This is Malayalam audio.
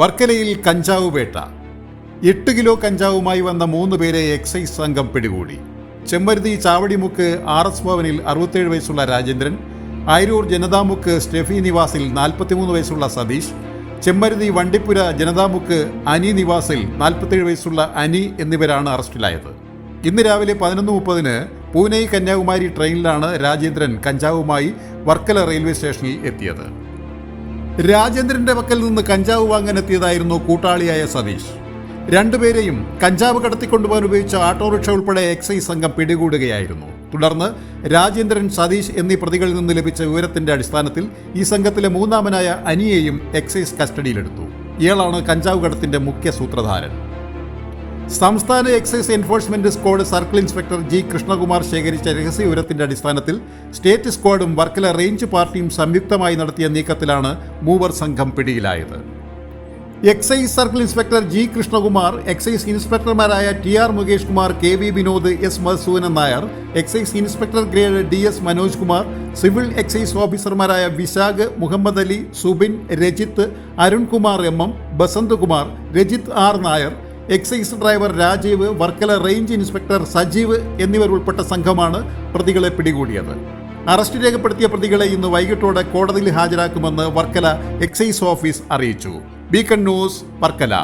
വർക്കലയിൽ കഞ്ചാവ് വേട്ട. എട്ട് കിലോ കഞ്ചാവുമായി വന്ന മൂന്ന് പേരെ എക്സൈസ് സംഘം പിടികൂടി. ചെമ്മരുതി ചാവടിമുക്ക് ആർ എസ് ഭവനിൽ അറുപത്തേഴ് വയസ്സുള്ള രാജേന്ദ്രൻ ആയിരൂർ ജനതാമുക്ക് സ്റ്റെഫി നിവാസിൽ നാൽപ്പത്തിമൂന്ന് വയസ്സുള്ള സതീഷ് ചെമ്മരുതി വണ്ടിപ്പുര ജനതാമുക്ക് അനി നിവാസിൽ നാൽപ്പത്തേഴ് വയസ്സുള്ള അനി എന്നിവരാണ് അറസ്റ്റിലായത്. ഇന്ന് രാവിലെ പതിനൊന്ന് മുപ്പതിന് പൂനെ കന്യാകുമാരി ട്രെയിനിലാണ് രാജേന്ദ്രൻ കഞ്ചാവുമായി വർക്കല റെയിൽവേ സ്റ്റേഷനിൽ എത്തിയത്. രാജേന്ദ്രന്റെ പക്കൽ നിന്ന് കഞ്ചാവ് വാങ്ങാൻ എത്തിയതായിരുന്നു കൂട്ടാളിയായ സതീഷ്. രണ്ടുപേരെയും കഞ്ചാവ് കടത്തിക്കൊണ്ടുപോകാൻ ഉപയോഗിച്ച ഓട്ടോറിക്ഷ ഉൾപ്പെടെ എക്സൈസ് സംഘം പിടികൂടുകയായിരുന്നു. തുടർന്ന് രാജേന്ദ്രൻ സതീഷ് എന്നീ പ്രതികളിൽ നിന്ന് ലഭിച്ച വിവരത്തിന്റെ അടിസ്ഥാനത്തിൽ ഈ സംഘത്തിലെ മൂന്നാമനായ അനിയെയും എക്സൈസ് കസ്റ്റഡിയിലെടുത്തു. ഇയാളാണ് കഞ്ചാവ് കടത്തിന്റെ മുഖ്യ സൂത്രധാരൻ. സംസ്ഥാന excise enforcement squad circle inspector G Krishnakumar ശേഖരിച്ച രഹസ്യ വിവരത്തിന്റെ അടിസ്ഥാനത്തിൽ സ്റ്റേറ്റ് സ്ക്വാഡും വർക്കല റേഞ്ച് പാർട്ടിയും സംയുക്തമായി നടത്തിയ നീക്കത്തിലാണ് മൂവർ സംഘം പിടിയിലായത്. Excise circle inspector G Krishnakumar excise ഇൻസ്പെക്ടർമാരായ T R Mukesh Kumar K V Vinod S Madhusoodanan Nair excise inspector grade D S Manoj Kumar civil excise ഓഫീസർമാരായ Vishakh Muhammad Ali Subin Rajith Arunkumar M M Basanth Kumar Rajith R Nair excise driver Rajeev Varkala range inspector Sajeev എന്നിവർ ഉൾപ്പെട്ട സംഘമാണ് പ്രതികളെ പിടികൂടിയത്. അറസ്റ്റ് രേഖപ്പെടുത്തിയ പ്രതികളെ ഇന്ന് വൈകിട്ടോടെ കോടതിയിൽ ഹാജരാക്കുമെന്ന് വർക്കല എക്സൈസ് ഓഫീസ് അറിയിച്ചു. Beacon news Varkala.